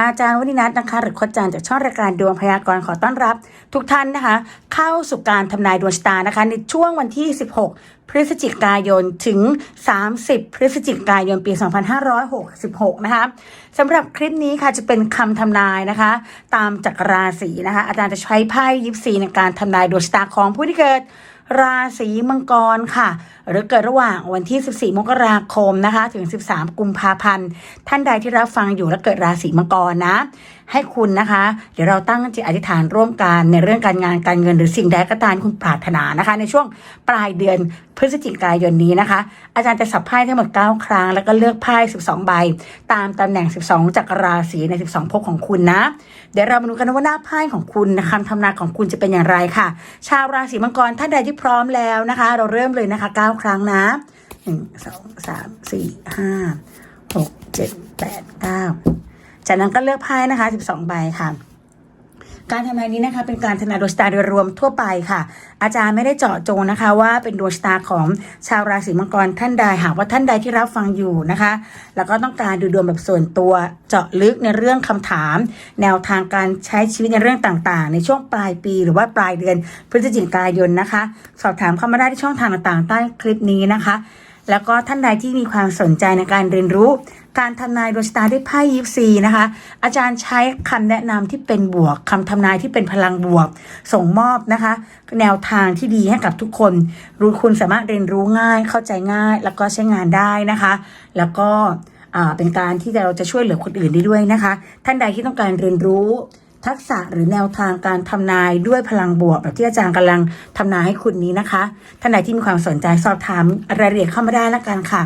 อาจารย์วณินัทนะคะหรือโคชจันจากช่องรายการดวงพยากรณ์ขอต้อนรับ ทุกท่านนะคะ เข้าสู่การทำนายดวงชะตานะคะ ในช่วงวันที่ 16 พฤศจิกายนถึง 30 พฤศจิกายนปี 2566 นะคะสำหรับคลิปนี้ค่ะจะเป็นคำทำนายนะคะ ตามจักรราศีนะคะ อาจารย์จะใช้ไพ่ยิปซีในการทำนายดวงชะตาของผู้ที่เกิด ราศีมังกรค่ะ หรือเกิดระหว่างวันที่ 14 มกราคมนะคะ ถึง 13 กุมภาพันธ์ ท่านใดที่รับฟังอยู่และเกิดราศีมังกรนะ ให้คุณนะคะ เดี๋ยวเราตั้งจิตอธิษฐานร่วมกันในเรื่องการงานการเงินหรือสิ่งใดก็ตามคุณปรารถนานะคะ ในช่วงปลายเดือนพฤศจิกายนนี้นะคะ อาจารย์จะสับไพ่ทั้งหมด 9 ครั้ง แล้วก็เลือกไพ่ 12 ใบ ตามตำแหน่ง 12จักรราศีใน 12ภพของคุณนะ เดี๋ยวเรามาดูกันว่าหน้าไพ่ของคุณคำทำนายของคุณจะเป็นอย่างไรค่ะ ชาวราศีมังกรท่านใดที่พร้อมแล้วนะคะ เราเริ่มเลยนะคะ 9 ครั้งนะหนึ่งสองสามสี่ห้าหกเจากนั้นก็เลือกไพ่นะคะ 12 ใบค่ะ การทำนายนี้นะคะ เป็นการทำนายดวงชะตาโดยรวมทั่วไปค่ะ อาจารย์ไม่ได้เจาะจงนะคะ ว่าเป็นดวงชะตาของชาวราศีมังกรท่านใดหากว่าท่านใดที่รับฟังอยู่นะคะ แล้วก็ต้องการดูดวงแบบส่วนตัวเจาะลึกในเรื่องคำถาม แนวทางการใช้ชีวิตในเรื่องต่างๆ ในช่วงปลายปี หรือว่าปลายเดือนพฤศจิกายนนะคะ สอบถามเข้ามาได้ที่ช่องทางต่างๆใต้คลิปนี้นะคะแล้วก็ท่านใดที่มีความสนใจในการเรียนรู้ การทำนายดวงชะตาด้วยไพ่ยิปซีนะคะ อาจารย์ใช้คำแนะนำที่เป็นบวกคำทำนายที่เป็นพลังบวก ส่งมอบนะคะ แนวทางที่ดีให้กับทุกคน รู้คุณสามารถเรียนรู้ง่าย เข้าใจง่าย แล้วก็ใช้งานได้นะคะ แล้วก็เป็นการที่เราจะช่วยเหลือคนอื่นได้ด้วยนะคะ ท่านใดที่ต้องการเรียนรู้ทักษะหรือแนวทางการทำนายด้วยพลังบวกแบบที่อาจารย์กำลังทำนายให้คุณนี้นะคะ ท่านใดที่มีความสนใจสอบถามรายละเอียดเข้ามาได้ละกันค่ะ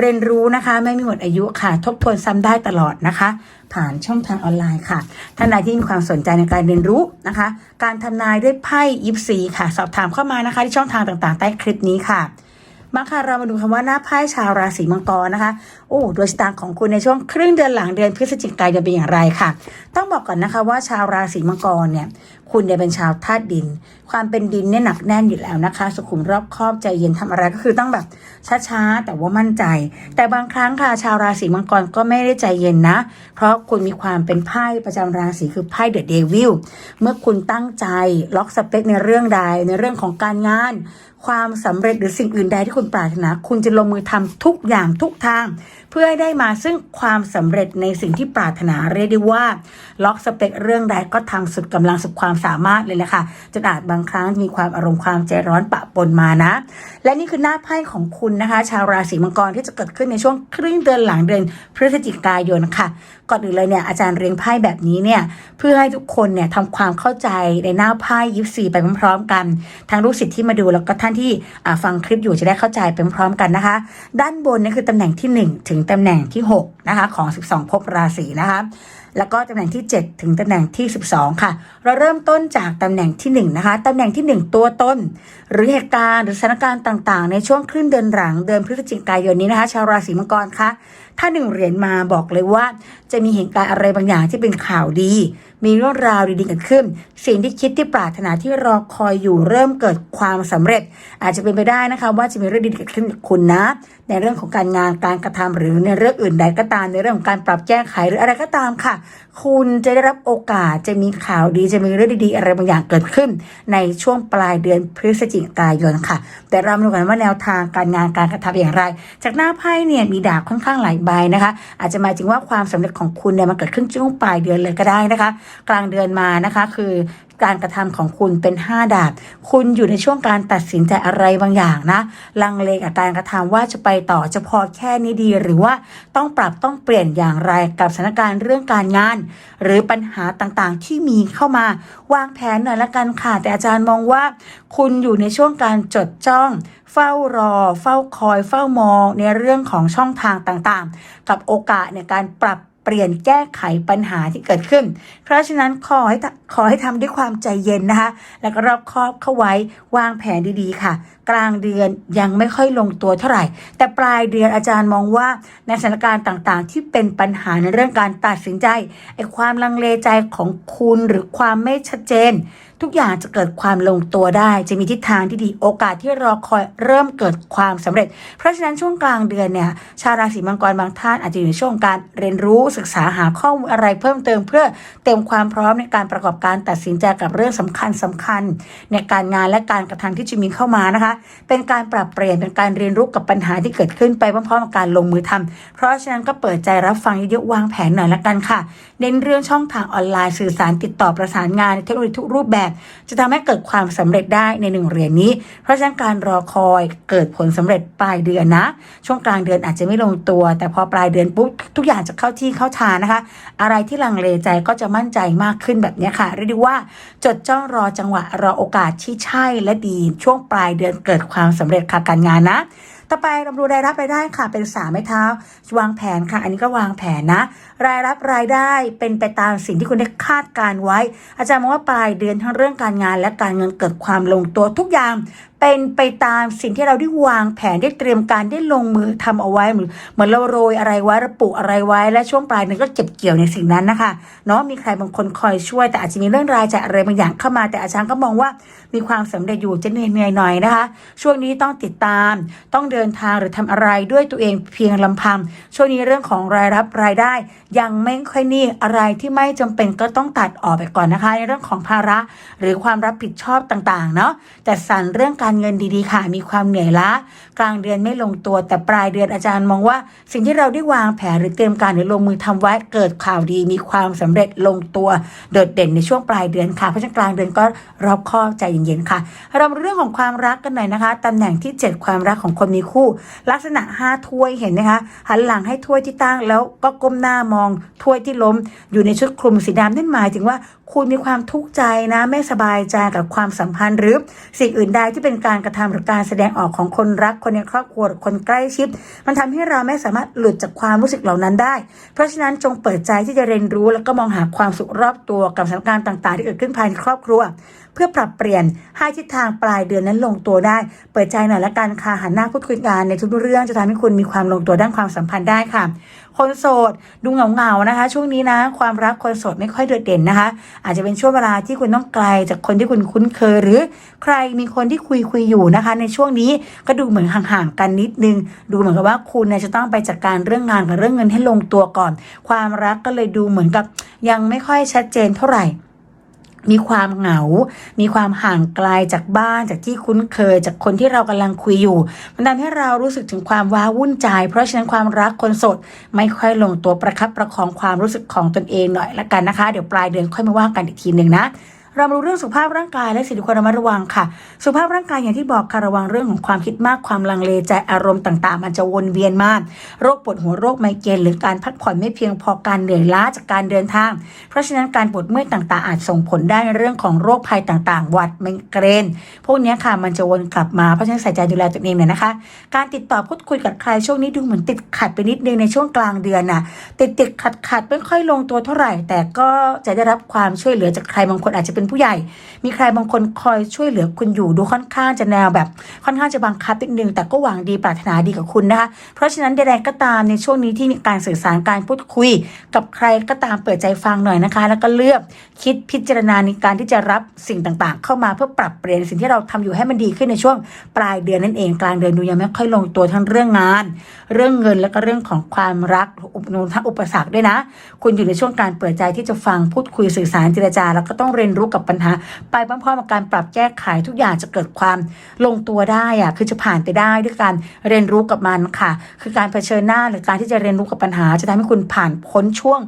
เรียนรู้นะคะ ไม่มีหมดอายุค่ะ ทบทวนซ้ำได้ตลอดนะคะ ผ่านช่องทางออนไลน์ค่ะ ท่านใดที่มีความสนใจในการเรียนรู้นะคะ การทำนายด้วยไพ่ยิปซีค่ะ สอบถามเข้ามานะคะ ที่ช่องทางต่างๆ ใต้คลิปนี้ค่ะ มาค่ะเรามาดูคำว่าหน้าไพ่ชาวราศีมังกรนะคะโอ้ดวงชะตาของคุณในช่วงครึ่งเดือนหลังเดือนพฤศจิกายนเป็นอย่างไรค่ะ ต้องบอกก่อนนะคะว่าชาวราศีมังกรเนี่ยคุณเนี่ยเป็นชาวธาตุดิน ความเป็นดินเนี่ยหนักแน่นอยู่แล้วนะคะ สุขุมรอบคอบใจเย็นทำอะไรก็คือต้องแบบช้าๆแต่ว่ามั่นใจ แต่บางครั้งค่ะชาวราศีมังกรก็ไม่ได้ใจเย็นนะ เพราะคุณมีความเป็นไพ่ประจำราศีคือไพ่เดอะเดวิลเมื่อคุณตั้งใจล็อกสเปคในเรื่องใดในเรื่องของการงาน ความสำเร็จหรือสิ่งอื่นใดที่คุณปรารถนา คุณจะลงมือทำทุกอย่างทุกทาง เพื่อให้ได้มาซึ่งความสำเร็จในสิ่งที่ปรารถนาเรียกได้ว่า ล็อกสเปคเรื่องใดก็ทำสุดกำลังสุดความสามารถเลยแหละค่ะจนอาจบางครั้งมีความอารมณ์ความใจร้อนปะปนมานะ และนี่คือหน้าไพ่ของคุณนะคะ ชาวราศีมังกรที่จะเกิดขึ้นในช่วงครึ่งเดือนหลังเดือนพฤศจิกายนค่ะ ก่อนอื่นเลยเนี่ยอาจารย์เรียงไพ่แบบนี้เนี่ยเพื่อให้ทุกคนเนี่ยทำความเข้าใจในหน้าไพ่ยิปซีไปพร้อมๆกันทั้งลูกศิษย์ที่มาดูแล้วก็ท่านที่ฟังคลิปอยู่จะได้เข้าใจไปพร้อมกันนะคะ ด้านบนนี่คือตำแหน่งที่ 1 ถึงตำแหน่งที่6นะคะของ 12ภพราศีนะคะแล้วก็ตำแหน่งที่ 7 ถึงตำแหน่งที่ 12 ค่ะ เราเริ่มต้นจากตำแหน่งที่ 1 นะคะตำแหน่งที่ 1 ตัวต้น หรือเหตุการณ์หรือสถานการณ์ต่างๆ ในช่วงครึ่งเดือนหลังเดือนพฤศจิกายนนี้นะคะ ชาวราศีมังกรคะ ถ้าหนึ่งเหรียญมาบอกเลยว่า จะมีเหตุการณ์อะไรบางอย่างที่เป็นข่าวดี มีเรื่องราวดีๆเกิดขึ้น สิ่งที่คิดที่ปรารถนาที่รอคอยอยู่เริ่มเกิดความสำเร็จ อาจจะเป็นไปได้นะคะ ว่าจะมีเรื่องดีๆเกิดขึ้นกับคุณนะ ในเรื่องของการงานการกระทำหรือในเรื่องอื่นใดก็ตามในเรื่องของการปรับแก้ไขหรืออะไรก็ตามค่ะคุณจะได้รับโอกาสจะมีข่าวดีจะมีเรื่องดีๆ อะไรบางอย่างเกิดขึ้น ในช่วงปลายเดือนพฤศจิกายนค่ะ แต่เรามาดูกันว่าแนวทางการงานการกระทำอย่างไร จากหน้าไพ่เนี่ยมีดาบค่อนข้างหลายใบนะคะ อาจจะหมายถึงว่าความสำเร็จของคุณเนี่ยมันเกิดขึ้นช่วงปลายเดือนเลยก็ได้นะคะ กลางเดือนมานะคะ คือการกระทำของคุณเป็น 5 ดาบ คุณอยู่ในช่วงการตัดสินใจอะไรบางอย่างนะ ลังเลกับการกระทำว่าจะไปต่อจะพอแค่นี้ดี หรือว่าต้องปรับต้องเปลี่ยนอย่างไรกับสถานการณ์เรื่องการงาน หรือปัญหาต่างๆ ที่มีเข้ามาวางแผนหน่อยละกันค่ะ แต่อาจารย์มองว่า คุณอยู่ในช่วงการจดจ้อง เฝ้ารอ เฝ้าคอย เฝ้ามองในเรื่องของช่องทางต่างๆ กับโอกาสในการปรับ เปลี่ยนแก้ไขปัญหาที่เกิดขึ้น เพราะฉะนั้นขอให้ขอให้ทำด้วยความใจเย็นนะคะ แล้วก็รอบคอบเข้าไว้วางแผนดีๆค่ะ กลางเดือนยังไม่ค่อยลงตัวเท่าไหร่ แต่ปลายเดือนอาจารย์มองว่าในสถานการณ์ต่างๆ ที่เป็นปัญหาในเรื่องการตัดสินใจไอ้ความลังเลใจของคุณหรือความไม่ชัดเจน ทุกอย่างจะเกิดความลงตัวได้ จะมีทิศทางที่ดีโอกาสที่รอคอยเริ่มเกิดความสำเร็จ เพราะฉะนั้นช่วงกลางเดือนเนี่ยชาวราศีมังกรบางท่านอาจจะอยู่ในช่วงการเรียนรู้ศึกษาหาข้อมูลอะไรเพิ่มเติม เพื่อเต็มความพร้อมในการประกอบการตัดสินใจกับเรื่องสำคัญสำคัญ ในการงานและการกระทำที่จะมีเข้ามานะคะ เป็นการปรับเปลี่ยนเป็นการเรียนรู้กับปัญหาที่เกิดขึ้นไปพร้อมๆกับการลงมือทำเพราะฉะนั้นก็เปิดใจรับฟังเยอะๆวางแผนหน่อยละกันค่ะ เน้นเรื่องช่องทางออนไลน์สื่อสารติดต่อประสานงานในเทคโนโลยีทุกรูปแบบ จะทำให้เกิดความสำเร็จได้ในหนึ่งเหรียญนี้ เพราะฉะนั้นการรอคอยเกิดผลสำเร็จปลายเดือนนะ ช่วงกลางเดือนอาจจะไม่ลงตัว แต่พอปลายเดือนปุ๊บทุกอย่างจะเข้าที่เข้าทางนะคะ อะไรที่ลังเลใจก็จะมั่นใจมากขึ้นแบบนี้ค่ะ เรียกได้ว่าจดจ้องรอจังหวะรอโอกาสที่ใช่และดี ช่วงปลายเดือนเกิดความสำเร็จค่ะการงานนะ ต่อไปเราดูรายรับรายได้ค่ะ เป็นสามไม้เท้า วางแผนค่ะ อันนี้ก็วางแผนนะ รายรับรายได้เป็นไปตามสิ่งที่คุณได้คาดการไว้ อาจารย์มองว่าปลายเดือนทั้งเรื่องการงานและการเงินเกิดความลงตัวทุกอย่างเป็นไปตามสิ่งที่เราได้วางแผนได้เตรียมการได้ลงมือทำเอาไว้เหมือนเหมือนเราโรยอะไรไว้ระปุอะไรไว้ และช่วงปลายเดือนก็เก็บเกี่ยวในสิ่งนั้นนะคะเนาะมีใครบางคนคอยช่วย แต่อาจจะมีเรื่องรายจ่ายอะไรบางอย่างเข้ามา แต่อาจารย์ก็มองว่ามีความสำเร็จอยู่จะเหนื่อยเหนื่อยๆหน่อยนะคะ ช่วงนี้ต้องติดตามต้องเดินินทางหรือทำอะไรด้วยตัวเองเพียงลำพัง ช่วงนี้เรื่องของรายรับรายได้ ยังไม่ค่อยนี่อะไรที่ไม่จำเป็นก็ต้องตัดออกไปก่อนนะคะ ในเรื่องของภาระหรือความรับผิดชอบต่างๆเนาะแต่สันเรื่องการเงินดีๆค่ะมีความเหนื่อยล้ากลางเดือนไม่ลงตัวแต่ปลายเดือนอาจารย์มองว่า สิ่งที่เราได้วางแผนหรือเตรียมการหรือลงมือทำไว้เกิดข่าวดี มีความสำเร็จลงตัวโดดเด่นในช่วงปลายเดือนค่ะเพราะฉะนั้นกลางเดือนก็รอบคอบใจเย็นๆค่ะ เรามาเรื่องของความรักกันหน่อยนะคะตำแหน่งที่ 7 ความรักของคนมีคู่ ลักษณะ5ถ้วยเห็นไหมคะ หันหลังให้ถ้วยที่ตั้งแล้วก็ก้มหน้ามองถ้วยที่ล้มอยู่ในชุดคลุมสีดำนั่นหมายถึงว่า คุณมีความทุกข์ใจนะไม่สบายใจกับความสัมพันธ์หรือสิ่งอื่นใดที่เป็นการกระทำหรือการแสดงออกของคนรักคนในครอบครัวหรือคนใกล้ชิด มันทำให้เราไม่สามารถหลุดจากความรู้สึกเหล่านั้นได้ เพราะฉะนั้นจงเปิดใจที่จะเรียนรู้ แล้วก็มองหาความสุขรอบตัวกับสถานการณ์ต่างๆ ที่เกิดขึ้นภายในครอบครัว เพื่อปรับเปลี่ยนให้ทิศทางปลายเดือนนั้นลงตัวได้ เปิดใจหน่อยละกันค่ะหันหน้าพูดคุยกันในทุกๆเรื่องจะทำให้คุณมีความลงตัวด้านความสัมพันธ์ได้ค่ะ คนโสดดูเหงาๆนะคะ ช่วงนี้นะ ความรักคนโสดไม่ค่อยโดดเด่นนะคะอาจจะเป็นช่วงเวลาที่คุณต้องไกลจากคนที่คุณคุ้นเคย หรือใครมีคนที่คุยคุยอยู่นะคะ ในช่วงนี้ก็ดูเหมือนห่างๆกันนิดนึง ดูเหมือนกับว่าคุณเนี่ยจะต้องไปจัดการเรื่องงานกับเรื่องเงินให้ลงตัวก่อน ความรักก็เลยดูเหมือนกับยังไม่ค่อยชัดเจนเท่าไหร่ มีความเหงา มีความห่างไกลจากบ้าน จากที่คุ้นเคย จากคนที่เรากำลังคุยอยู่ มันทำให้เรารู้สึกถึงความว้าวุ่นใจ เพราะฉะนั้นความรักคนสดไม่ค่อยลงตัวประคับประคองความรู้สึกของตนเองหน่อยละกันนะคะ เดี๋ยวปลายเดือนค่อยมาว่ากันอีกทีหนึ่งนะ เรามาดูเรื่องสุขภาพร่างกายและสิ่งที่ควรระมัดระวังค่ะ สุขภาพร่างกายอย่างที่บอกค่ะระวังเรื่องของความคิดมากความลังเลใจอารมณ์ต่างๆ มันจะวนเวียนมาก โรคปวดหัวโรคไมเกรนหรือการพักผ่อนไม่เพียงพอการเหนื่อยล้าจากการเดินทาง เพราะฉะนั้นการปวดเมื่อยต่างๆ อาจส่งผลได้ในเรื่องของโรคภัยต่างๆ หวัดไมเกรน พวกนี้ค่ะมันจะวนกลับมาเพราะฉะนั้นใส่ใจดูแลตัวเองหน่อยนะคะ การติดต่อพูดคุยกับใครช่วงนี้ดูเหมือนติดขัดไปนิดนึงในช่วงกลางเดือนน่ะติดติดขัดขัดๆไม่ค่อยลงตัวเท่าไหร่ แต่ก็จะได้รับความช่วยเหลือจากใครบางคนอาจจะเป็นผู้ใหญ่ มีใครบางคนคอยช่วยเหลือคุณอยู่ดูค่อนข้างจะแนวแบบ ค่อนข้างจะบังคับนิดนึงแต่ก็หวังดีปรารถนาดีกับคุณนะคะเพราะฉะนั้นใดๆก็ตามในช่วงนี้ที่มีการสื่อสารการพูดคุย กับใครก็ตามเปิดใจฟังหน่อยนะคะ แล้วก็เลือกคิดพิจารณาในการที่จะรับสิ่งต่างๆ เข้ามาเพื่อปรับเปลี่ยนสิ่งที่เราทำอยู่ให้มันดีขึ้นในช่วงปลายเดือนนั่นเองกลางเดือนดูยังไม่ค่อยลงตัวทั้งเรื่องงาน เรื่องเงินแล้วก็เรื่องของความรักอุปนทั้งอุปสรรคด้วยนะ คุณอยู่ในช่วงการเปิดใจที่จะฟังพูดคุยสื่อสารเจรจา แล้วก็ต้องเรียนรู้กับปัญหา ไปพร้อมๆกับการปรับแก้ไขทุกอย่างจะเกิดความลงตัวได้อะคือจะผ่านไปได้ด้วยการเรียนรู้กับมันค่ะ คือการเผชิญหน้าหรือการที่จะเรียนรู้กับปัญหา จะทำให้คุณผ่านพ้นช่วง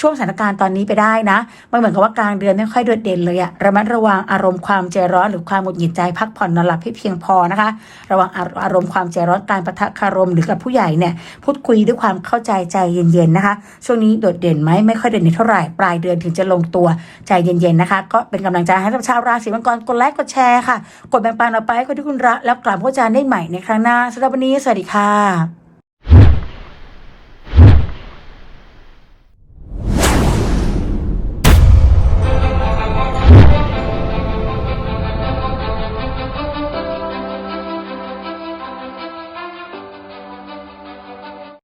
ช่วงสถานการณ์ตอนนี้ไปได้นะมันเหมือนกับว่ากลางเดือนไม่ค่อยโดดเด่นเลยอะระมัดระวังอารมณ์ความใจร้อนหรือความหงุดหงิดใจพักผ่อนนอนหลับให้เพียงพอนะคะ ระวังอารมณ์ความใจร้อนการประทะคารมหรือกับผู้ใหญ่เนี่ยพูดคุยด้วยความเข้าใจใจเย็นๆนะคะ ช่วงนี้โดดเด่นไหมไม่ค่อยเด่นเท่าไหร่ปลายเดือนถึงจะลงตัวใจเย็นๆนะคะ ก็เป็นกำลังใจให้กับชาวราศีมังกรกดไลค์กดแชร์ค่ะ กดแบ่งปันออกไปให้คนที่คุณรักแล้วกลับพบกันได้ใหม่ในครั้งหน้าสำหรับวันนี้สวัสดีค่ะ